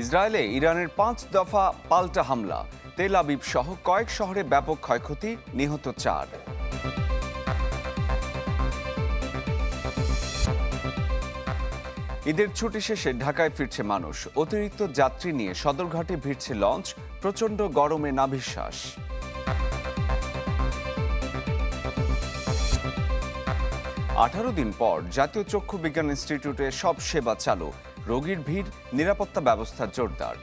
ইসরায়েলে ইরানের পাঁচ দফা পাল্টা হামলা। তেল আবিব সহ কয়েক শহরে ব্যাপক ক্ষয়ক্ষতি, নিহত চার। ঈদের ছুটি শেষে ঢাকায় ফিরছে মানুষ। অতিরিক্ত যাত্রী নিয়ে সদরঘাটে ভিড়ছে লঞ্চ, প্রচণ্ড গরমে নাভিশ্বাস। আঠারো দিন পর জাতীয় চক্ষু বিজ্ঞান ইনস্টিটিউটে সব সেবা চালু। রোগীর ভিড়, নিরাপত্তা ব্যবস্থা জোরদার।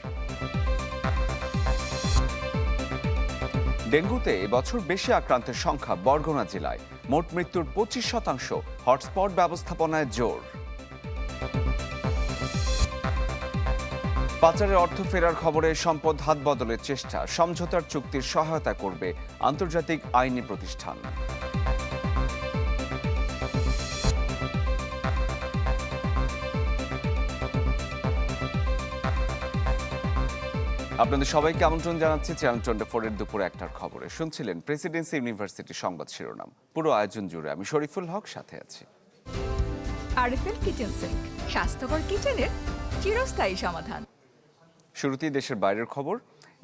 ডেঙ্গুতে এবছর বেশি আক্রান্তের সংখ্যা বরগুনা জেলায়। মোট মৃত্যুর পঁচিশ শতাংশ হটস্পট ব্যবস্থাপনায় জোর। পাচারের অর্থ ফেরার খবরে সম্পদ হাত বদলের চেষ্টা, সমঝোতার চুক্তির সহায়তা করবে আন্তর্জাতিক আইনি প্রতিষ্ঠান। আপনাদের সবাইকে আমন্ত্রণ জানাচ্ছি চ্যানেল টোয়েন্টি ফোরের দুপুর একটার খবরে। শুনছিলেন প্রেসিডেন্সি ইউনিভার্সিটি সংবাদ শিরোনাম। পুরো আয়োজন জুড়ে আমি শরীফুল হক সাথে আছি। আরএফএল কিচেন সিঙ্ক স্বাস্থ্যকর কিচেনের চিরস্থায়ী সমাধান। শুরুতেই দেশের বাইরের খবর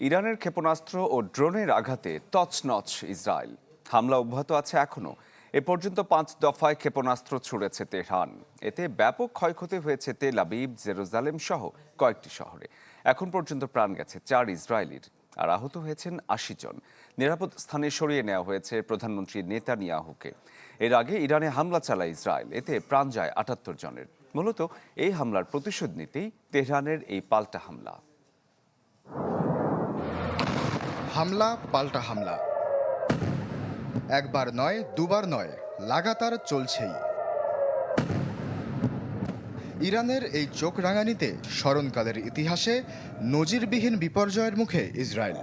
ইরানের ক্ষেপণাস্ত্র ও ড্রোনের আঘাতে তছনছ ইসরায়েল। হামলা অব্যাহত আছে এখনও। এ পর্যন্ত পাঁচ দফায় ক্ষেপণাস্ত্র ছুড়েছে তেহরান। এতে ব্যাপক ক্ষয়ক্ষতি হয়েছে তেল আবিব জেরুজালেম সহ কয়েকটি শহরে। এখন পর্যন্ত প্রাণ গেছে চার ইসরায়েলির, আর আহত হয়েছেন আশি জন। নিরাপদ স্থানে সরিয়ে নেওয়া হয়েছে প্রধানমন্ত্রী নেতানিয়াহুকে। এর আগে ইরানে হামলা চালায় ইসরায়েল, এতে প্রাণ যায় আটাত্তর জনের। মূলত এই হামলার প্রতিশোধ নিতেই তেহরানের এই পাল্টা হামলা। হামলা, পাল্টা হামলা। একবার নয়, দুবার নয়, লাগাতার চলছেই। ইরানের এই চোখ রাঙানিতে স্মরণকালের ইতিহাসে নজিরবিহীন বিপর্যয়ের মুখে ইসরায়েল।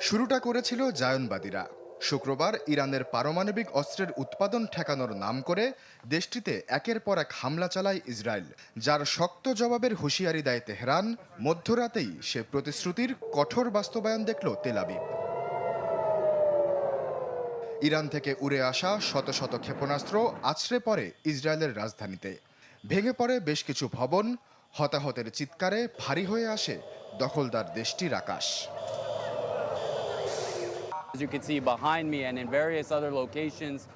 শুরুটা করেছিল জায়নবাদীরা। শুক্রবার ইরানের পারমাণবিক অস্ত্রের উৎপাদন ঠেকানোর নাম করে দেশটিতে একের পর এক হামলা চালায় ইসরায়েল, যার শক্ত জবাবের হুঁশিয়ারি দেয় তেহরান। মধ্যরাতেই সে প্রতিশ্রুতির কঠোর বাস্তবায়ন দেখল তেলাবিব ইরান থেকে উড়ে আসা শত শত ক্ষেপণাস্ত্র আছড়ে পড়ে ইসরায়েলের রাজধানীতে। ভেঙে পড়ে বেশ কিছু ভবন হতাহতের চিৎকারে ভারী হয়ে আসে দখলদার দেশটির আকাশ।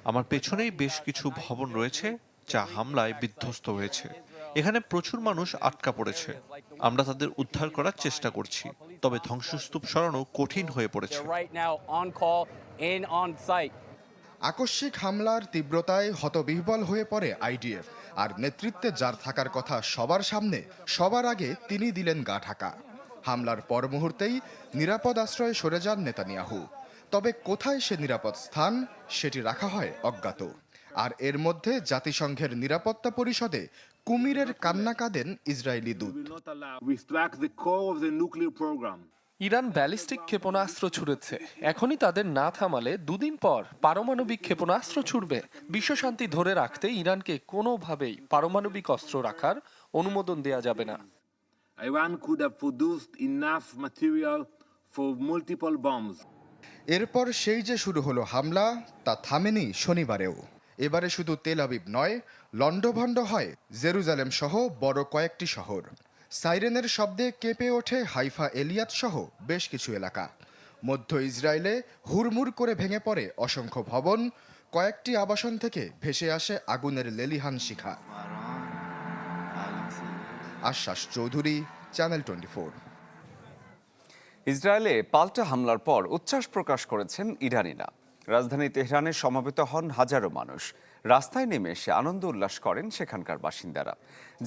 আমার পেছনেই বেশ কিছু ভবন রয়েছে যা হামলায় বিধ্বস্ত হয়েছে। এখানে প্রচুর মানুষ আটকা পড়েছে। আমরা তাদের উদ্ধার করার চেষ্টা করছি। তবে ধ্বংসস্তূপ সরানো কঠিন হয়ে পড়েছে. আকস্মিক হামলার তীব্রতায় হতবিহ্বল হয়ে পড়ে আইডিএফ। আর নেতৃত্বে যার থাকার কথা সবার সামনে সবার আগে তিনি দিলেন গা ঢাকা। হামলার পর মুহূর্তেই নিরাপদ আশ্রয়ে সরে যান নেতানিয়াহু। তবে কোথায় সে নিরাপদ স্থান সেটি রাখা হয় অজ্ঞাত। আর এর মধ্যে জাতিসংঘের নিরাপত্তা পরিষদে কুমিরের কান্না কাঁদেন ইসরায়েলি দূত. ইরান ব্যালিস্টিক ক্ষেপণাস্ত্র ছুড়েছে। এখনই তাদের না থামালে দুদিন পর পারমাণবিক ক্ষেপণাস্ত্র ছুড়বে। বিশ্বশান্তি ধরে রাখতে ইরানকে কোনোভাবেই পারমাণবিক অস্ত্র রাখার অনুমোদন দেয়া যাবে না। Iran could have produced enough material for multiple bombs. এরপর সেই যে শুরু হলো হামলা তা থামেনি শনিবারেও। এবারে শুধু তেল আবিব নয় লণ্ডভণ্ড হয় জেরুজালেম সহ বড় কয়েকটি শহর। সাইরেনের শব্দে কেঁপে ওঠে হাইফা এলিয়াত সহ বেশ কিছু এলাকা। মধ্য ইসরায়েলে হুড়মুড় করে ভেঙে পড়ে অসংখ্য ভবন, কয়েকটি আবাসন থেকে ভেসে আসে আগুনের লেলিহান শিখা। আশ্বাস চৌধুরী, চ্যানেল টোয়েন্টি ফোর। ইসরায়েলে পাল্টা হামলার পর উচ্ছ্বাস প্রকাশ করেছেন ইরানিরা। রাজধানী তেহরানে সমবেত হন হাজারো মানুষ। রাস্তায় নেমে এসে আনন্দ উল্লাস করেন সেখানকার বাসিন্দারা।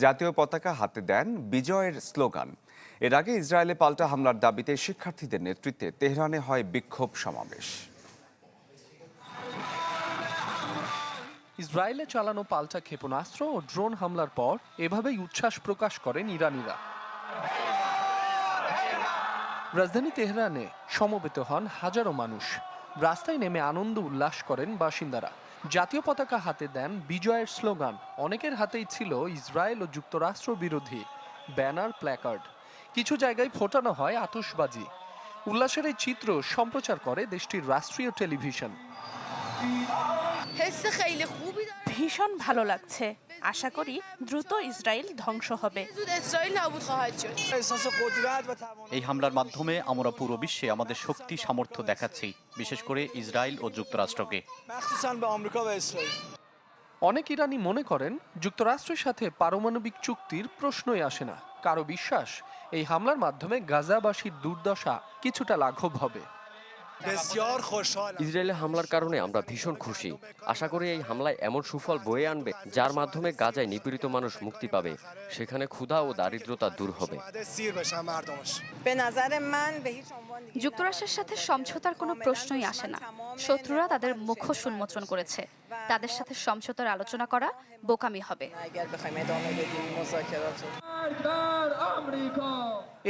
জাতীয় পতাকা হাতে দেন বিজয়ের স্লোগান। এর আগে ইসরায়েলে পাল্টা হামলার দাবিতে শিক্ষার্থীদের নেতৃত্বে তেহরানে হয় বিক্ষোভ সমাবেশ। ইসরায়েলে চালানো পাল্টা ক্ষেপণাস্ত্র ও ড্রোন হামলার পর এভাবেই উচ্ছ্বাস প্রকাশ করেন ইরানিরা। রাজধানী তেহরানে সমবেত হন হাজারো মানুষ। রাস্তায় নেমে আনন্দ উল্লাস করেন বাসিন্দারা। জাতীয় পতাকা হাতে দেন বিজয়ের স্লোগান। অনেকের হাতেই ছিল ইসরায়েল ও যুক্তরাষ্ট্র বিরোধী ব্যানার, প্ল্যাকার্ড। কিছু জায়গায় ফোটানো হয় আতসবাজি উল্লাসের এই চিত্র সম্প্রচার করে দেশটির রাষ্ট্রীয় টেলিভিশন। ভীষণ ভালো লাগছে। আশা করি দ্রুত ইসরায়েল ধ্বংস হবে। এই হামলার মাধ্যমে আমরা পুরো বিশ্বে আমাদের শক্তি সামর্থ্য দেখাচ্ছি বিশেষ করে ইসরায়েল ও যুক্তরাষ্ট্রকে। অনেক ইরানি মনে করেন যুক্তরাষ্ট্রের সাথে পারমাণবিক চুক্তির প্রশ্নই আসে না। কারও বিশ্বাস এই হামলার মাধ্যমে গাজাবাসীর দুর্দশা কিছুটা লাঘব হবে। ইসরায়েলের হামলার কারণে আমরা ভীষণ খুশি। আশা করি এই হামলায় এমন সুফল বয়ে আনবে যার মাধ্যমে গাজায় নিপীড়িত মানুষ মুক্তি পাবে। সেখানে ক্ষুধা ও দারিদ্রতা দূর হবে। যুক্তরাষ্ট্রের সাথে সমঝোতার কোনো প্রশ্নই আসে না। শত্রুরা তাদের মুখোশ উন্মোচন করেছে। তাদের সাথে সমঝোতার আলোচনা করা বোকামি হবে।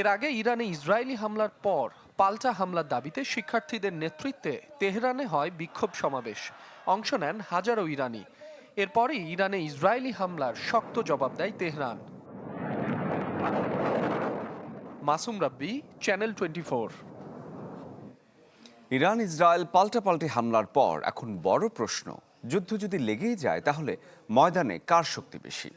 এর আগে ইরানে ইসরায়েলি হামলার পর পাল্টা হামলার দাবিতে শিক্ষার্থীদের নেতৃত্বে তেহরানে হয় বিক্ষোভ সমাবেশ। অংশ নেন হাজারো ইরানি। এরপরই ইরানে ইসরায়েলি হামলার শক্ত জবাব দেয় Tehran. Masum Rabbi channel twenty Iran, Israel পাল্টাপাল্টি হামলার পর এখন বড় প্রশ্ন। যুদ্ধ যদি লেগেই যায়, তাহলে ময়দানে কার শক্তি বেশি?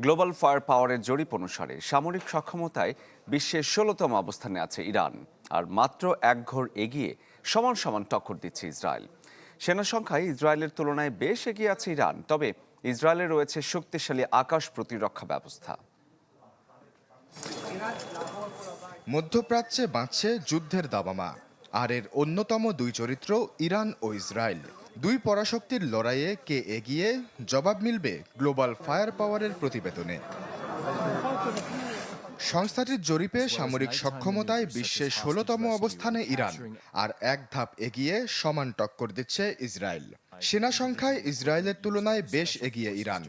গ্লোবাল ফায়ার পাওয়ারের জরিপ অনুসারে সামরিক সক্ষমতায় বিশ্বের ষোলোতম অবস্থানে আছে ইরান। আর মাত্র এক ঘর এগিয়ে সমান সমান টক্কর দিচ্ছে ইসরায়েল। সেনা সংখ্যায় ইসরায়েলের তুলনায় বেশ এগিয়ে আছে ইরান, তবে ইসরায়েলে রয়েছে শক্তিশালী আকাশ প্রতিরক্ষা ব্যবস্থা। মধ্যপ্রাচ্যে বাঁচছে যুদ্ধের দাবামা, আর এর অন্যতম দুই চরিত্র ইরান ও ইসরায়েল। দুই পরাশক্তির লড়াইয়ে কে এগিয়ে, জবাব মিলবে গ্লোবাল ফায়ার পাওয়ারের প্রতিবেদনে। সংস্থাটির জরিপে সামরিক সক্ষমতায় বিশ্বের ষোলোতম অবস্থানে ইরান আর এক ধাপ এগিয়ে সমান টক্কর দিচ্ছে ইসরায়েল। সেনা সংখ্যায় ইসরায়েলের তুলনায় বেশ এগিয়ে ইরান।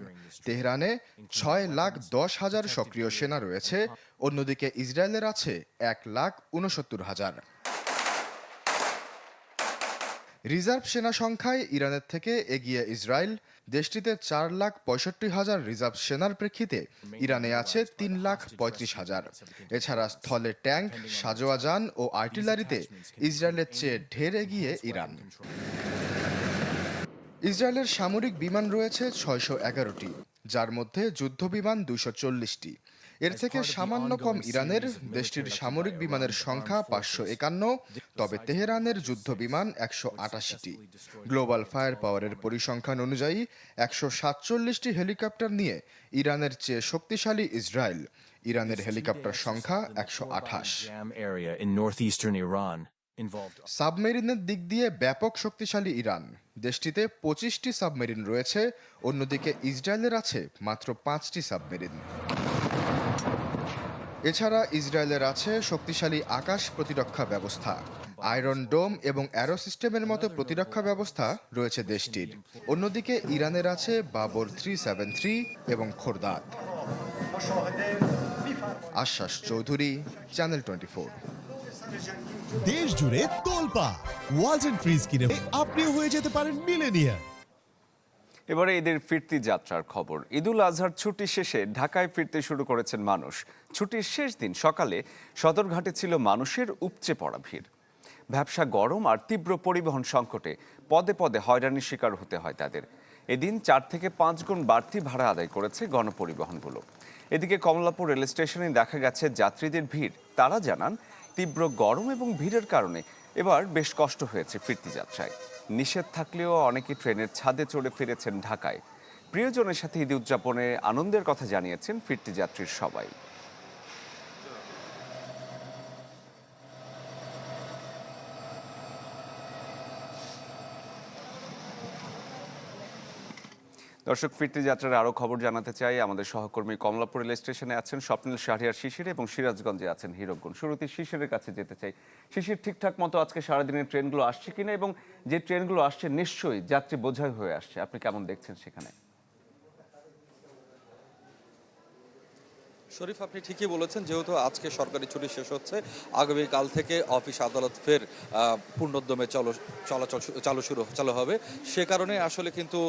তেহরানে ছয় লাখ দশ হাজার সক্রিয় সেনা রয়েছে অন্যদিকে ইসরায়েলের আছে এক লাখ উনসত্তর হাজার। রিজার্ভ সেনা সংখ্যায় ইরানের থেকে এগিয়ে ইসরায়েল দেশটিতে চার লাখ পঁয়ষট্টি হাজার রিজার্ভ সেনার প্রেক্ষিতে ইরানে আছে তিন লাখ পঁয়ত্রিশ হাজার। এছাড়া স্থলে ট্যাঙ্ক, সাজোয়া যান ও আর্টিলারিতে ইসরায়েলের চেয়ে ঢের এগিয়ে ইরান। ইসরায়েলের সামরিক বিমান রয়েছে ছয়শো এগারোটি, যার মধ্যে যুদ্ধ বিমান দুশো চল্লিশটি। এর থেকে সামান্য কম ইরানের দেশটির সামরিক বিমানের সংখ্যা পাঁচশো একান্ন তবে তেহরানের যুদ্ধ বিমান একশো আটাশিটি। গ্লোবাল ফায়ার পাওয়ারের পরিসংখ্যান অনুযায়ী একশো সাতচল্লিশটি হেলিকপ্টার নিয়ে ইরানের চেয়ে শক্তিশালী ইসরায়েল। ইরানের হেলিকপ্টার সংখ্যা একশো আঠাশ। সাবমেরিনের দিক দিয়ে ব্যাপক শক্তিশালী ইরান। দেশটিতে পঁচিশটি সাবমেরিন রয়েছে অন্যদিকে ইসরায়েলের আছে মাত্র পাঁচটি সাবমেরিন এছাড়া ইসরায়েলের আছে শক্তিশালী আকাশ প্রতিরক্ষা ব্যবস্থা। আয়রন ডোম এবং অ্যারো সিস্টেমের মতো প্রতিরক্ষা ব্যবস্থা রয়েছে দেশটির। অন্যদিকে ইরানের আছে বাবর থ্রি সেভেন থ্রি এবং খোরদাদ আশ্বাস চৌধুরী চ্যানেল টোয়েন্টি ফোর দেশ জুড়ে তোলপা ওয়ালটন ফ্রিজ কিনে আপনিও হয়ে যেতে পারেন মিলেনিয়ার এবারে এদের ফিরতি যাত্রার খবর। ঈদুল আজহার ছুটি শেষে ঢাকায় ফিরতে শুরু করেছেন মানুষ। ছুটির শেষ দিন সকালে সদরঘাটে ছিল মানুষের উপচে পড়া ভিড়। ব্যবসা গরম আর তীব্র পরিবহন সংকটে পদে পদে হয়রানির শিকার হতে হয় তাদের। এদিন চার থেকে পাঁচ গুণ বাড়তি ভাড়া আদায় করেছে গণপরিবহনগুলো। এদিকে কমলাপুর রেল স্টেশনে দেখা গেছে যাত্রীদের ভিড়। তারা জানান, তীব্র গরম এবং ভিড়ের কারণে এবার বেশ কষ্ট হয়েছে ফিরতি যাত্রায়। নিষেধ থাকলেও অনেকে ট্রেনের ছাদে চড়ে ফিরেছেন ঢাকায়। প্রিয়জনের সাথে ঈদ উদযাপনে আনন্দের কথা জানিয়েছেন ফিরতি যাত্রীর সবাই। দর্শক, ফিরতি যাত্রার আরও খবর জানাতে চাই। আমাদের সহকর্মী কমলাপুর রেল স্টেশনে আছেন স্বপ্নিল শাহরিয়ার শিশির এবং সিরাজগঞ্জে আছেন হিরকগুন শুরুতে শিশিরের কাছে যেতে চাই। শিশির, ঠিকঠাক মতো আজকে সারাদিনের ট্রেনগুলো আসছে কিনা এবং যে ট্রেনগুলো আসছে নিশ্চয়ই যাত্রী বোঝাই হয়ে আসছে। আপনি কেমন দেখছেন সেখানে? শরীফ, আপনি ঠিকই বলেছেন, যেহেতু আজকে সরকারি ছুটি শেষ হচ্ছে আগামীকাল থেকে অফিস আদালত ফের পূর্ণোদ্যমে চলো, চলাচল চালু শুরু, চালু হবে। সে কারণে আসলে কিন্তু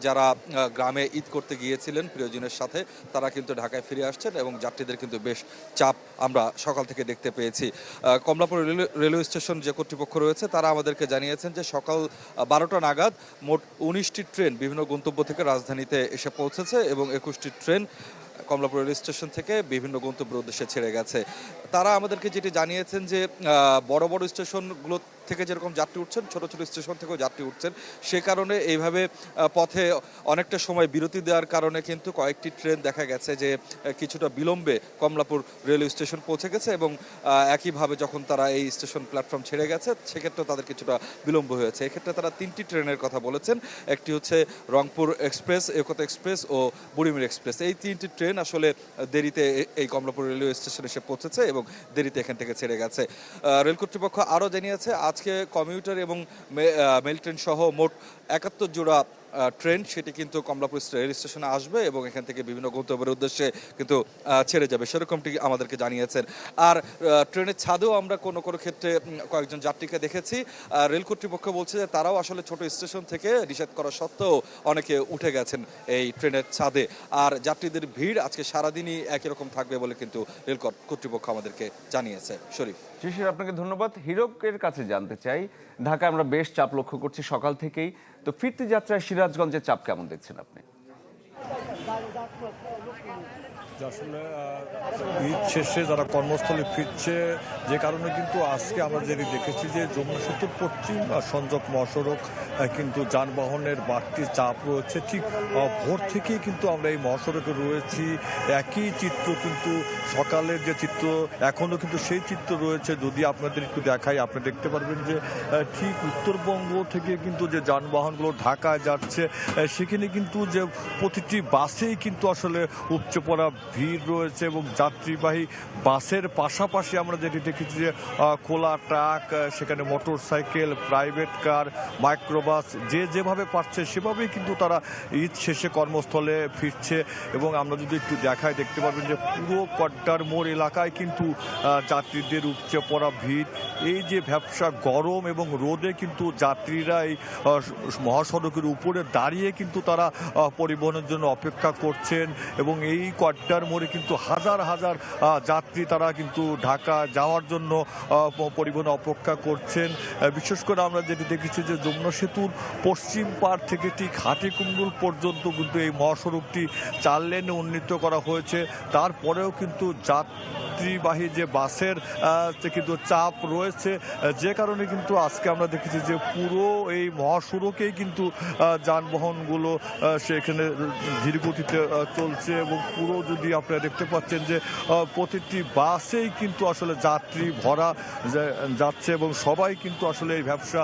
যারা গ্রামে ঈদ করতে গিয়েছিলেন প্রিয়জনের সাথে, তারা কিন্তু ঢাকায় ফিরে আসছেন এবং যাত্রীদের কিন্তু বেশ চাপ আমরা সকাল থেকে দেখতে পেয়েছি। কমলাপুর রেলওয়ে- রেলওয়ে স্টেশন যে কর্তৃপক্ষ রয়েছে, তারা আমাদেরকে জানিয়েছেন যে সকাল বারোটা নাগাদ মোট উনিশটি ট্রেন বিভিন্ন গন্তব্য থেকে রাজধানীতে এসে পৌঁছেছে এবং একুশটি ট্রেন কমলাপুর রেল স্টেশন থেকে বিভিন্ন গন্তব্যের উদ্দেশ্যে ছেড়ে গেছে। তারা আমাদেরকে যেটি জানিয়েছেন যে বড় বড় স্টেশনগুলো থেকে যেরকম যাত্রী উঠছেন, ছোট ছোট স্টেশন থেকেও যাত্রী উঠছেন, সে কারণে এইভাবে পথে অনেকটা সময় বিরতি দেওয়ার কারণে কিন্তু কয়েকটি ট্রেন দেখা গেছে যে কিছুটা বিলম্বে কমলাপুর রেলওয়ে স্টেশন পৌঁছে গেছে এবং একইভাবে যখন তারা এই স্টেশন প্ল্যাটফর্ম ছেড়ে গেছে, সেক্ষেত্রেও তাদের কিছুটা বিলম্ব হয়েছে। এক্ষেত্রে তারা তিনটি ট্রেনের কথা বলেছেন, একটি হচ্ছে রংপুর এক্সপ্রেস, একতা এক্সপ্রেস ও বুড়িমির এক্সপ্রেস। এই তিনটি ট্রেন আসলে দেরিতে এই কমলাপুর রেলওয়ে স্টেশনে এসে পৌঁছেছে এবং দেরিতে এখান থেকে ছেড়ে গেছে। রেল কর্তৃপক্ষ আরও জানিয়েছে আজকে কমিউটার এবং মেল ট্রেন সহ মোট একাত্তর জোড়া ট্রেন সেটি কিন্তু কমলাপুর রেল স্টেশনে আসবে এবং এখান থেকে বিভিন্ন গন্তব্যের উদ্দেশ্যে কিন্তু ছেড়ে যাবে। সেরকমটি আমাদেরকে জানিয়েছেন। আর ট্রেনের ছাদেও আমরা কোনো কোনো ক্ষেত্রে কয়েকজন যাত্রীকে দেখেছি। রেল কর্তৃপক্ষ বলছে যে তারাও আসলে ছোট স্টেশন থেকে নিষেধ করা সত্ত্বেও অনেকে উঠে গেছেন এই ট্রেনের ছাদে। আর যাত্রীদের ভিড় আজকে সারাদিনই একই রকম থাকবে বলে কিন্তু রেল কর্তৃপক্ষ আমাদেরকে জানিয়েছে। শরীফ। শিশির আপনাকে ধন্যবাদ। হিরকের কাছে জানতে চাই। ঢাকায় আমরা বেশ চাপ লক্ষ্য করছি সকাল থেকেই। তো ফিরতি যাত্রায় সিরাজগঞ্জের চাপ কেমন দেখছেন আপনি? আসলে ঈদ শেষে যারা কর্মস্থলে ফিরছে, যে কারণে কিন্তু আজকে আমরা যেটি দেখেছি যে যমুনা সেতুর পশ্চিম সংযোগ মহাসড়ক কিন্তু যানবাহনের বাড়তি চাপ রয়েছে। ঠিক ভোর থেকেই কিন্তু আমরা এই মহাসড়কে রয়েছি। একই চিত্র কিন্তু সকালের যে চিত্র, এখনও কিন্তু সেই চিত্র রয়েছে। যদি আপনাদের একটু দেখাই, আপনি দেখতে পারবেন যে ঠিক উত্তরবঙ্গ থেকে কিন্তু যে যানবাহনগুলো ঢাকায় যাচ্ছে সেখানে কিন্তু যে প্রতিটি বাসেই কিন্তু আসলে উপচে পড়া ভিড় রয়েছে এবং যাত্রীবাহী বাসের পাশাপাশি আমরা যেটি দেখেছি যে খোলা ট্রাক সেখানে motorcycle private car, microbus যে যেভাবে পারছে সেভাবেই কিন্তু তারা ঈদ শেষে কর্মস্থলে ফিরছে এবং আমরা যদি একটু দেখাই, দেখতে পারবেন যে পুরো কড্ডার মোড় এলাকায় কিন্তু যাত্রীদের উপচে পড়া ভিড়। এই যে ব্যবসা গরম এবং রোদে কিন্তু যাত্রীরা এই মহাসড়কের উপরে দাঁড়িয়ে কিন্তু তারা পরিবহনের জন্য অপেক্ষা করছেন এবং এই কড্ডার মোড়ে কিন্তু হাজার হাজার যাত্রী তারা কিন্তু ঢাকা যাওয়ার জন্য পরিবহন অপেক্ষা করছেন। বিশেষ করে আমরা যেটি দেখেছি যে যমুনা সেতুর পশ্চিম পার থেকে ঠিক হাটিকুমরুল পর্যন্ত কিন্তু এই মহাসড়কটি চার লেনে উন্নীত করা হয়েছে। তারপরেও কিন্তু যাত্রীবাহী যে বাসের কিন্তু চাপ রয়েছে যে কারণে কিন্তু আজকে আমরা দেখেছি যে পুরো এই মহাসড়কেই কিন্তু যানবাহনগুলো সেখানে ধীরগতিতে চলছে এবং পুরো যদি আপনারা দেখতে পাচ্ছেন যে প্রতিটি বাসেই কিন্তু আসলে যাত্রী ভরা যাচ্ছে এবং সবাই কিন্তু আসলে এই ব্যবসা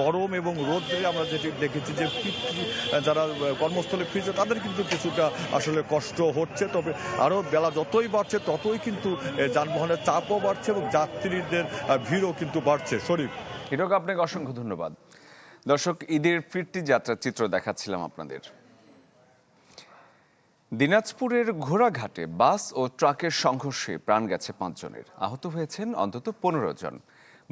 গরম এবং রোদ্রে আমরা যেটি দেখেছি যে যারা কর্মস্থলে ফিরছে তাদের কিন্তু কিছুটা আসলে কষ্ট হচ্ছে। তবে আরও বেলা যতই বাড়ছে ততই কিন্তু যানবাহনের চাপও বাড়ছে এবং যাত্রীদের ভিড়ও কিন্তু বাড়ছে। শরীফ। হিরক, আপনাকে অসংখ্য ধন্যবাদ। দর্শক, ঈদের ফিরতি যাত্রার চিত্র দেখাচ্ছিলাম আপনাদের। দিনাজপুরের ঘোড়াঘাটে বাস ও ট্রাকের সংঘর্ষে প্রাণ গেছে পাঁচজনের। আহত হয়েছেন অন্তত পনেরো জন।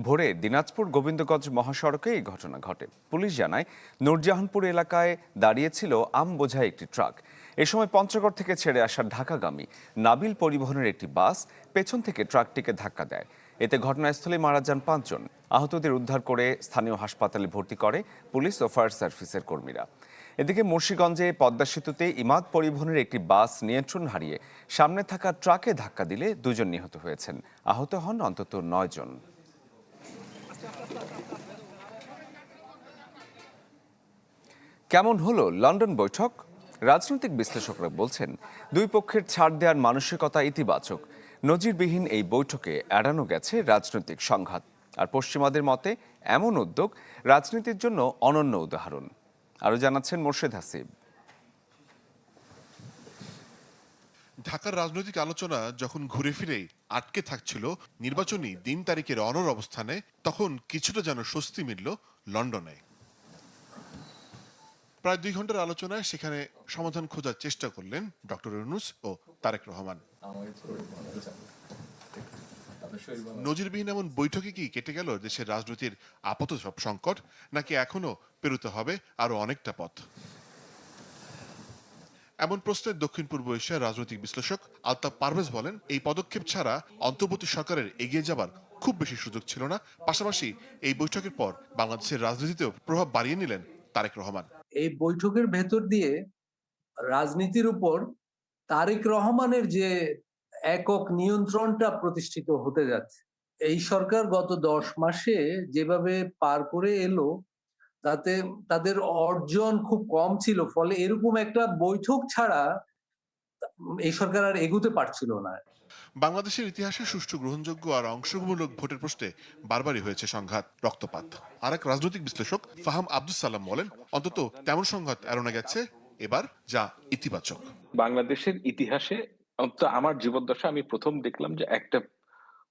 ভোরে দিনাজপুর গোবিন্দগঞ্জ মহাসড়কে এই ঘটনা ঘটে। পুলিশ জানায়, নূরজাহানপুর এলাকায় দাঁড়িয়েছিল আম বোঝাই একটি ট্রাক। এ সময় পঞ্চগড় থেকে ছেড়ে আসা ঢাকাগামী নাবিল পরিবহনের একটি বাস পেছন থেকে ট্রাকটিকে ধাক্কা দেয়। এতে ঘটনাস্থলে মারা যান পাঁচজন। আহতদের উদ্ধার করে স্থানীয় হাসপাতালে ভর্তি করে পুলিশ ও ফায়ার সার্ভিসের কর্মীরা। এদিকে মুন্সীগঞ্জে পদ্মা সেতুতে ইমাদ পরিবহনের একটি বাস নিয়ন্ত্রণ হারিয়ে সামনে থাকা ট্রাকে ধাক্কা দিলে দুজন নিহত হয়েছেন। আহত হন অন্তত নয় জন। কেমন হলো লন্ডন বৈঠক? রাজনৈতিক বিশ্লেষকরা বলছেন, দুই পক্ষের ছাড় দেওয়ার মানসিকতা ইতিবাচক। নজিরবিহীন এই বৈঠকে এড়ানো গেছে রাজনৈতিক সংঘাত। আর পশ্চিমাদের মতে, এমন উদ্যোগ রাজনীতির জন্য অনন্য উদাহরণ। আরও জানাচ্ছেন মোর্শেদ হাসিব। ঢাকার রাজনৈতিক আলোচনা যখন ঘুরে ফিরে আটকে থাকছিল নির্বাচনী দিন তারিখের অনর অবস্থানে, তখন কিছুটা যেন স্বস্তি মিলল লন্ডনে। প্রায় দুই ঘণ্টার আলোচনায় সেখানে সমাধান খোঁজার চেষ্টা করলেন ডক্টর ইউনুস ও তারেক রহমান। নজিরবিহীন এমন বৈঠকে কি কেটে গেল দেশের রাজনীতির আপাতত সব সংকট, নাকি এখনও পেরোতে হবে আরও অনেকটা পথ? এমন প্রশ্নে দক্ষিণ পূর্ব এশিয়ার রাজনৈতিক বিশ্লেষক আলতাফ পারভেজ বলেন, এই পদক্ষেপ ছাড়া অন্তর্বর্তী সরকারের এগিয়ে যাবার খুব বেশি সুযোগ ছিল না। পাশাপাশি এই বৈঠকের পর বাংলাদেশের রাজনীতিতেও প্রভাব বাড়িয়ে নিলেন তারেক রহমান। এই বৈঠকের ভেতর দিয়ে রাজনীতির উপর তারেক রহমানের যে একক নিয়ন্ত্রণটা প্রতিষ্ঠিত হতে যাচ্ছে, এই সরকার গত দশ মাসে যেভাবে পার করে এলো, তাতে তাদের অর্জন খুব কম ছিল, ফলে এরকম একটা বৈঠক ছাড়া এই সরকার আর এগুতে পারছিল না। বাংলাদেশের ইতিহাসে সুষ্ঠু গ্রহণযোগ্য আর অংশগ্রহণমূলক ভোটের প্রশ্নে বারবারই হয়েছে সংঘাত রক্তপাত। আর এক রাজনৈতিক বিশ্লেষক ফাহাম আব্দুল সালাম বলেন অন্তত তেমন সংঘাত এড়ানো গেছে এবার যা ইতিবাচক। বাংলাদেশের ইতিহাসে অন্তত আমার জীবদ্দশা আমি প্রথম দেখলাম যে একটা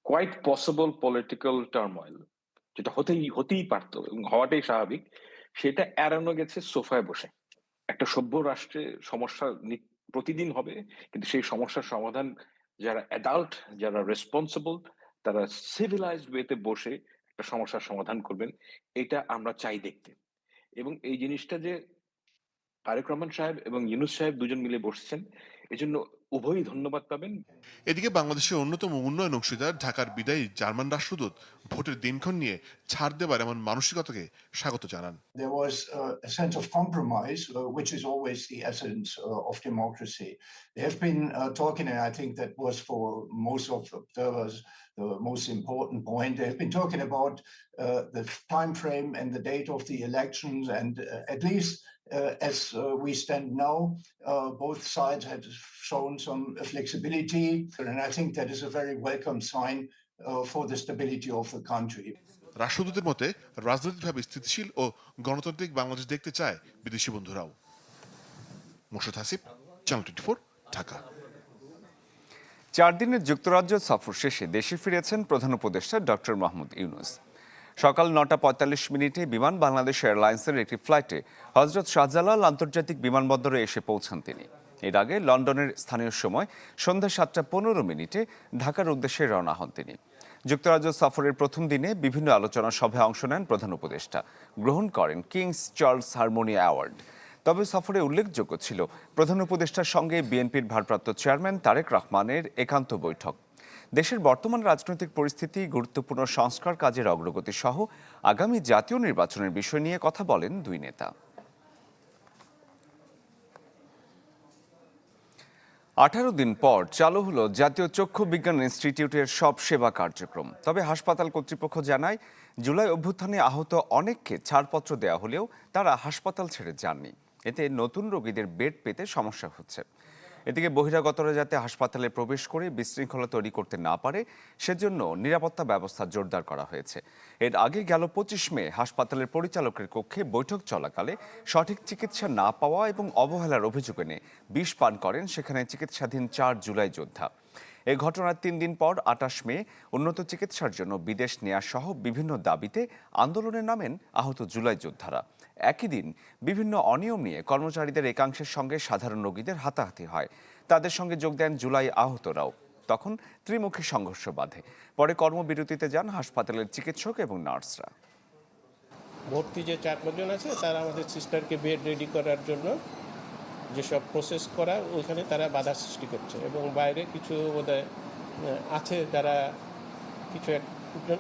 কোয়াইট পসিবল পলিটিক্যাল টার্ময়েল যেটা হতেই হতেই পারতো এবং হওয়াটাই স্বাভাবিক সেটা এড়ানো গেছে সোফায় বসে। একটা সভ্য রাষ্ট্রে সমস্যা নি- প্রতিদিন হবে, কিন্তু সেই সমস্যার সমাধান যারা অ্যাডাল্ট যারা রেসপন্সিবল তারা সিভিলাইজড ওয়েতে বসে একটা সমস্যার সমাধান করবেন, এটা আমরা চাই দেখতে। এবং এই জিনিসটা যে তারেক রহমান সাহেব এবং ইউনুস সাহেব দুজন মিলে বসছেন, এজন্য উভয়ই ধন্যবাদ পাবেন এদিকে বাংলাদেশের অন্যতম উন্নয়ন অংশীদার ঢাকার বিদায়ী জার্মান রাষ্ট্রদূত ভোটের দিনক্ষণ নিয়ে ছাড় দেবার এমন মানসিকতাকে স্বাগত জানান there was uh, a sense of compromise, uh, which is always the essence uh, of democracy. They have been uh, talking, and I think that was for most of observers the most important point. They have been talking about uh, the time frame and the date of the elections, and uh, at least uh, as uh, we stand now, uh, both sides had shown some flexibility, and I think that is a very welcome sign uh, for the stability of the country. রাষ্ট্রদূতের মতে রাজনৈতিকভাবে স্থিতিশীল ও গণতান্ত্রিক বাংলাদেশ দেখতে চায় বিদেশি বন্ধুরাও Morshed Hasib channel twenty Dhaka চার দিনের যুক্তরাজ্য সফর শেষে দেশে ফিরেছেন প্রধান উপদেষ্টা ডক্টর মাহমুদ ইউনুস সকাল নটা পঁয়তাল্লিশ মিনিটে বিমান বাংলাদেশ এয়ারলাইন্সের একটি ফ্লাইটে হজরত শাহজালাল আন্তর্জাতিক বিমানবন্দরে এসে পৌঁছান তিনি। এর আগে লন্ডনের স্থানীয় সময় সন্ধ্যা সাতটা পনেরো মিনিটে ঢাকার উদ্দেশ্যে রওনা হন তিনি। যুক্তরাজ্য সফরের প্রথম দিনে বিভিন্ন আলোচনা সভায় অংশ নেন প্রধান উপদেষ্টা। গ্রহণ করেন কিংস চার্লস হারমোনি অ্যাওয়ার্ড। তবে সফরে উল্লেখযোগ্য ছিল, প্রধান উপদেষ্টার সঙ্গে বিএনপির ভারপ্রাপ্ত চেয়ারম্যান তারেক রহমানের একান্ত বৈঠক। দেশের বর্তমান রাজনৈতিক পরিস্থিতি, গুরুত্বপূর্ণ সংস্কার কাজের অগ্রগতি সহ আগামী জাতীয় নির্বাচনের বিষয় নিয়ে কথা বলেন দুই নেতা। আঠারো দিন পর চালু হলো জাতীয় চক্ষু বিজ্ঞান ইনস্টিটিউটের সব সেবা কার্যক্রম। তবে হাসপাতাল কর্তৃপক্ষ জানায়, জুলাই অভ্যুত্থানে আহত অনেককে ছাড়পত্র দেওয়া হলেও তারা হাসপাতাল ছেড়ে যাননি। এতে নতুন রোগীদের বেড পেতে সমস্যা হচ্ছে। এদিকে বহিরাগতরা যাতে হাসপাতালে প্রবেশ করে বিশৃঙ্খলা তৈরি করতে না পারে, সেজন্য নিরাপত্তা ব্যবস্থা জোরদার করা হয়েছে। এর আগে গেল পঁচিশ মে হাসপাতালের পরিচালকের কক্ষে বৈঠক চলাকালে সঠিক চিকিৎসা না পাওয়া এবং অবহেলার অভিযোগ এনে বিষ পান করেন সেখানে চিকিৎসাধীন চার জুলাই যোদ্ধা। এ ঘটনার তিন দিন পর আটাশ মে উন্নত চিকিৎসার জন্য বিদেশ নেওয়া সহ বিভিন্ন দাবিতে আন্দোলনে নামেন আহত জুলাই যোদ্ধারা। একই দিন বিভিন্ন অনিয়ম নিয়ে কর্মচারীদের একাংশের সঙ্গে সাধারণ রোগীদের হাতাহাতি হয়। তাদের সঙ্গে যোগ দেন জুলাই আহতরাও। তখন ত্রিমুখী সংঘর্ষ বাধে। পরে কর্মবিরতিতে যান হাসপাতালের চিকিৎসক এবং নার্সরা। ভর্তি যে চার পাঁচজন আছে, তারা আমাদের সিস্টারকে বেড রেডি করার জন্য যেসব প্রসেস করা, ওইখানে তারা বাধা সৃষ্টি করছে এবং বাইরে কিছু বোধহয় আছে যারা কিছু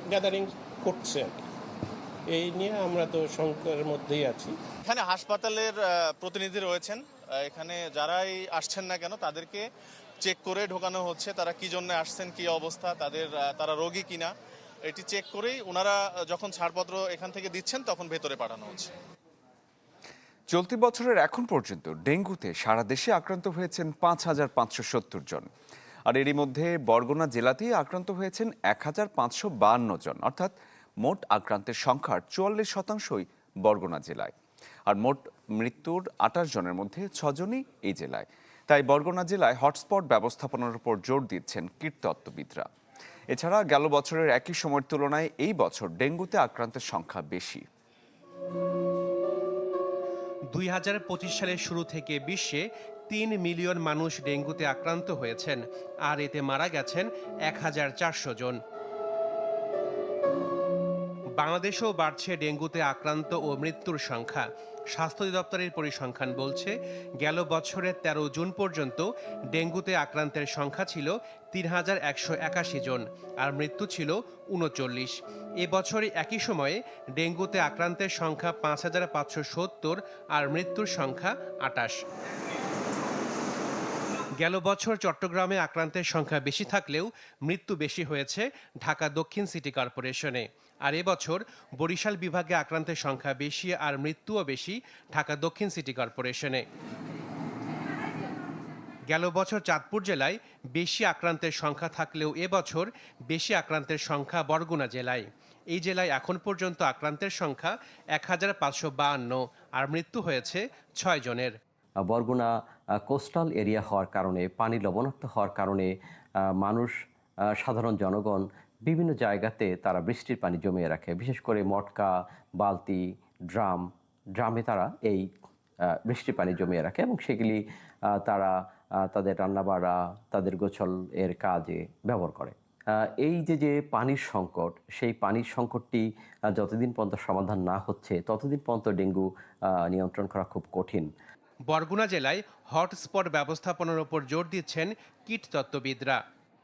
গ্যাদারিং করছে আর কি। এই নিয়ে আমরা তো শঙ্করের মধ্যেই আছি। এখানে হাসপাতালের প্রতিনিধি রয়েছেন। এখানে যারাই আসছেন না কেন তাদেরকে চেক করে ঢোকানো হচ্ছে। তারা কি জন্য আসছেন কি অবস্থা তাদের তারা রোগী কিনা এটি চেক করেই ওনারা যখন ছাড়পত্র এখান থেকে দিচ্ছেন তখন ভেতরে পাঠানো হচ্ছে। চলতি বছরের এখন পর্যন্ত ডেঙ্গুতে সারা দেশে আক্রান্ত হয়েছেন পাঁচ হাজার পাঁচশো সত্তর জন। আর এরই মধ্যে বরগুনা জেলাতেই আক্রান্ত হয়েছেন এক হাজার পাঁচশো বাহান্ন জন। অর্থাৎ মোট আক্রান্তের সংখ্যার চুয়াল্লিশ শতাংশই বরগুনা জেলায়। আর মোট মৃত্যুর আঠাশ জনের মধ্যে ছজনই এই জেলায়। তাই বরগুনা জেলায় হটস্পট ব্যবস্থাপনার উপর জোর দিচ্ছেন কীটতত্ত্ববিদরা। এছাড়া গেল বছরের একই সময়ের তুলনায় এই বছর ডেঙ্গুতে আক্রান্তের সংখ্যা বেশি। দুই হাজার পঁচিশ সালের শুরু থেকে বিশ্বে তিন মিলিয়ন মানুষ ডেঙ্গুতে আক্রান্ত হয়েছেন, আর এতে মারা গেছেন এক হাজার চারশো জন। বাংলাদেশেও বাড়ছে ডেঙ্গুতে আক্রান্ত ও মৃত্যুর সংখ্যা। স্বাস্থ্য অধিদপ্তরের পরিসংখ্যান বলছে, গেল বছরের তেরো জুন পর্যন্ত ডেঙ্গুতে আক্রান্তের সংখ্যা ছিল তিন হাজার একশো একাশি জন আর মৃত্যু ছিল উনচল্লিশ। এবছরে একই সময়ে ডেঙ্গুতে আক্রান্তের সংখ্যা পাঁচ হাজার পাঁচশো সত্তর আর মৃত্যুর সংখ্যা আটাশ। গেল বছর চট্টগ্রামে আক্রান্তের সংখ্যা বেশি থাকলেও মৃত্যু বেশি হয়েছে ঢাকা দক্ষিণ সিটি কর্পোরেশনে। আর এবছর বরিশাল বিভাগে আক্রান্তের সংখ্যা বেশি আর মৃত্যুও বেশি ঢাকা দক্ষিণ সিটি কর্পোরেশনে। গেল বছর চাঁদপুর জেলায় বেশি আক্রান্তের সংখ্যা থাকলেও এবছর বেশি আক্রান্তের সংখ্যা বরগুনা জেলায়। এই জেলায় এখন পর্যন্ত আক্রান্তের সংখ্যা এক হাজার পাঁচশো বাহান্ন আর মৃত্যু হয়েছে ছয় জনের। বরগুনা কোস্টাল এরিয়া হওয়ার কারণে, পানি লবণাক্ত হওয়ার কারণে মানুষ সাধারণ জনগণ বিভিন্ন জায়গাতে তারা বৃষ্টির পানি জমিয়ে রাখে। বিশেষ করে মটকা বালতি ড্রাম ড্রামে তারা এই বৃষ্টির পানি জমিয়ে রাখে এবং সেগুলি তারা তাদের রান্নাবাড়া তাদের গোছল এর কাজে ব্যবহার করে। এই যে যে পানির সংকট সেই পানির সংকটটি যতদিন পর্যন্ত সমাধান না হচ্ছে ততদিন পর্যন্ত ডেঙ্গু নিয়ন্ত্রণ করা খুব কঠিন। বরগুনা জেলায় হটস্পট ব্যবস্থাপনার ওপর জোর দিচ্ছেন কীটতত্ত্ববিদরা।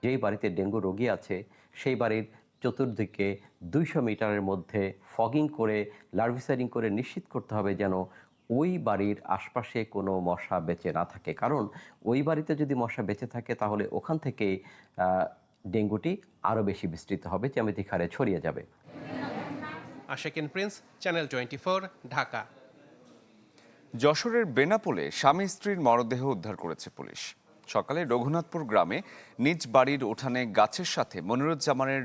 যেই বাড়িতে ডেঙ্গু রোগী আছে সেই বাড়ির চতুর্দিকে দুইশো মিটারের মধ্যে ফগিং করে লার্ভিসাইডিং করে নিশ্চিত করতে হবে যেন ওই বাড়ির আশপাশে কোনো মশা বেঁচে না থাকে। কারণ ওই বাড়িতে যদি মশা বেঁচে থাকে তাহলে ওখান থেকে ডেঙ্গুটি আরও বেশি বিস্তৃত হবে জ্যামিতিক হারে ছড়িয়ে যাবে। Ashekin Prince channel twenty Dhaka. যশোরের বেনাপোলে স্বামী স্ত্রীর মরদেহ উদ্ধার করেছে পুলিশ। সকালে রঘুনাথপুর গ্রামে নিজ বাড়ির উঠানে গাছের সাথে মনিরুজ্জামানের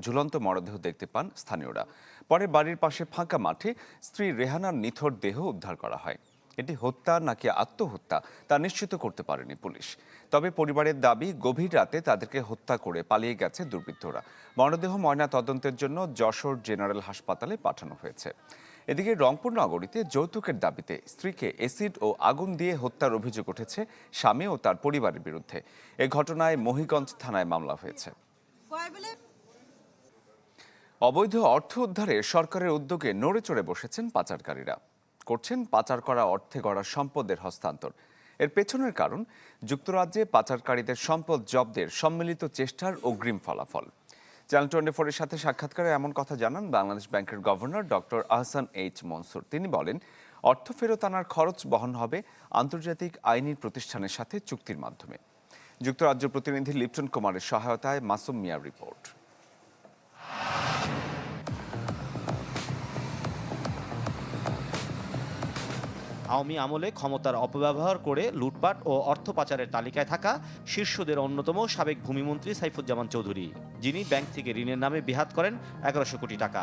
ঝুলন্ত মরদেহ দেখতে পান স্থানীয়রা। পরে বাড়ির পাশে ফাঁকা মাঠে স্ত্রী রেহানার নিথর দেহ উদ্ধার করা হয়। এটি হত্যা নাকি আত্মহত্যা তা নিশ্চিত করতে পারেনি পুলিশ। তবে পরিবারের দাবি, গভীর রাতে তাদেরকে হত্যা করে পালিয়ে গেছে দুর্বৃত্তরা। মরদেহ ময়না তদন্তের জন্য যশোর জেনারেল হাসপাতালে পাঠানো হয়েছে। এদিকে রংপুর নগরীতে যৌতুকের দাবিতে স্ত্রীকে এসিড ও আগুন দিয়ে হত্যার অভিযোগ উঠেছে স্বামী ও তার পরিবারের বিরুদ্ধে। এ ঘটনায় মহিগঞ্জ থানায় মামলা হয়েছে। অবৈধ অর্থ উদ্ধারে সরকারের উদ্যোগে নড়ে চড়ে বসেছেন পাচারকারীরা। করছেন পাচার করা অর্থে গড়া সম্পদের হস্তান্তর। এর পেছনের কারণ যুক্তরাজ্যে পাচারকারীদের সম্পদ জব্দের সম্মিলিত চেষ্টার অগ্রিম ফলাফল। চ্যানেল টোয়েন্টি ফোরের সাথে সাক্ষাৎকারে এমন কথা জানান বাংলাদেশ ব্যাংকের governor doctor Ahsan H Mansur. তিনি বলেন, অর্থ ফেরত আনার খরচ বহন হবে আন্তর্জাতিক আইনি প্রতিষ্ঠানের সাথে চুক্তির মাধ্যমে। যুক্তরাজ্য প্রতিনিধি লিপটন কুমারের সহায়তায় মাসুম মিয়ার রিপোর্ট। আওয়ামী আমলে ক্ষমতার অপব্যবহার করে লুটপাট ও অর্থ পাচারের তালিকায় থাকা শীর্ষদের অন্যতম সাবেক ভূমিমন্ত্রী সাইফুজ্জামান চৌধুরী, যিনি ব্যাংক থেকে ঋণের নামে বিহাত করেন এগারোশো কোটি টাকা।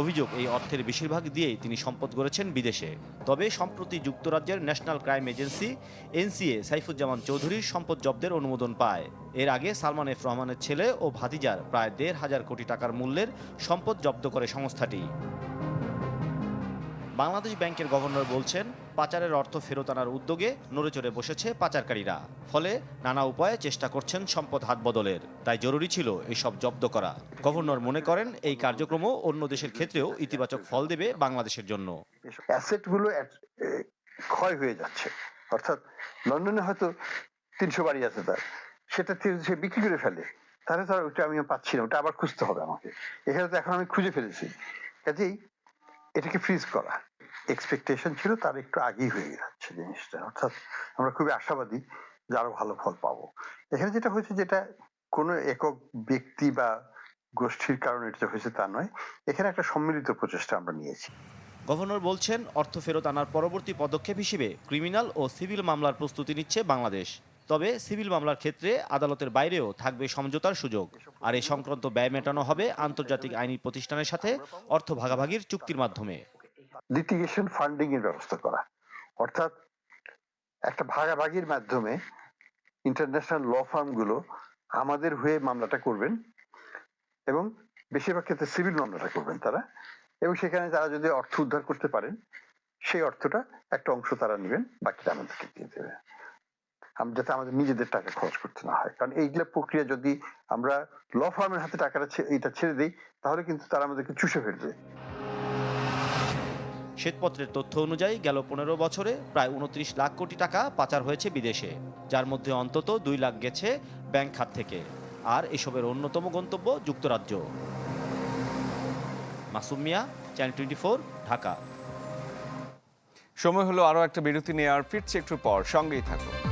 অভিযোগ, এই অর্থের বেশিরভাগ দিয়েই তিনি সম্পদ গড়েছেন বিদেশে। তবে সম্প্রতি যুক্তরাজ্যের national crime agency, NCA, Saifuzzaman চৌধুরীর সম্পদ জব্দের অনুমোদন পায়। এর আগে সালমান এফ রহমানের ছেলে ও ভাতিজার প্রায় দেড় হাজার কোটি টাকার মূল্যের সম্পদ জব্দ করে সংস্থাটি। বাংলাদেশ ব্যাংকের গভর্নর বলছেন পাচারের অর্থ ফেরত আনার উদ্যোগে নড়েচড়ে বসেছে পাচারকারীরা। ফলে নানা উপায়ে চেষ্টা করছেন সম্পদ হাত বদলের। তাই জরুরি ছিল এইসব জব্দ করা। গভর্নর মনে করেন এই কার্যক্রমও অন্য দেশের ক্ষেত্রেও ইতিবাচক ফল দেবে বাংলাদেশের জন্য। অ্যাসেটগুলো ক্ষয় হয়ে যাচ্ছে। অর্থাৎ লন্ডনে হয়তো তিনশো বাড়ি আছে তার। সেটা সে বিক্রি করে ফেলে। তাহলে তার ওটা আমি পাচ্ছি না, ওটা আবার খুঁজতে হবে আমাকে। এখানে তো এখন আমি খুঁজে ফেলেছি। কাজেই এটাকে ফ্রিজ করা। এক্সপেকটেশন ছিল, তার একটু আগেই হয়ে যাচ্ছে জিনিসটা। অর্থাৎ আমরা খুবই আশাবাদী যে আরও ভালো ফল পাবো। এখানে যেটা হয়েছে যেটা কোনো একক ব্যক্তি বা গোষ্ঠীর কারণে এটা হয়েছে তা নয়, এখানে একটা সম্মিলিত প্রচেষ্টা আমরা নিয়েছি। গভর্নর বলছেন, অর্থ ফেরত আনার পরবর্তী পদক্ষেপ হিসেবে ক্রিমিনাল ও সিভিল মামলার প্রস্তুতি নিচ্ছে বাংলাদেশ। তবে সিভিল মামলার ক্ষেত্রে আদালতের বাইরেও থাকবে সমঝোতার সুযোগ। আর এই সংক্রান্ত ব্যয় মেটানো হবে আন্তর্জাতিক আইনি প্রতিষ্ঠানের সাথে অর্থ ভাগাভাগির চুক্তির মাধ্যমে। লিটিগেশন ফান্ডিং এর ব্যবস্থা করা। অর্থাৎ একটা ভাগাভাগির মাধ্যমে ইন্টারন্যাশনাল ল ফার্মগুলো আমাদের হয়ে মামলাটা করবেন এবং বেশিরভাগ ক্ষেত্রে সিভিল মামলাটা করবেন তারা। এবং সেখানে তারা যদি অর্থ উদ্ধার করতে পারেন, সেই অর্থটা একটা অংশ তারা নেবেন, বাকিটা আমাদেরকে দিয়ে দেবে। যাতে আমাদের নিজেদের টাকা খরচ করতে না হয়। কারণ এইগুলা প্রক্রিয়া যদি আমরা ল ফার্মের হাতে টাকাটা এটা ছেড়ে দিই, তাহলে কিন্তু তারা আমাদেরকে চুষে ফেলবে। শ্বেতপত্রের তথ্য অনুযায়ী গেল পনেরো বছরে প্রায় উনত্রিশ লাখ কোটি টাকা পাচার হয়েছে বিদেশে, যার মধ্যে অন্তত দুই লাখ গেছে ব্যাংক খাত থেকে। আর এসবের অন্যতম গন্তব্য যুক্তরাজ্য। Masum Mia, channel twenty Dhaka. সময় হলো আরও একটা বিরতি নিয়ে আর ফিরছে একটু পর। সঙ্গেই থাকুন।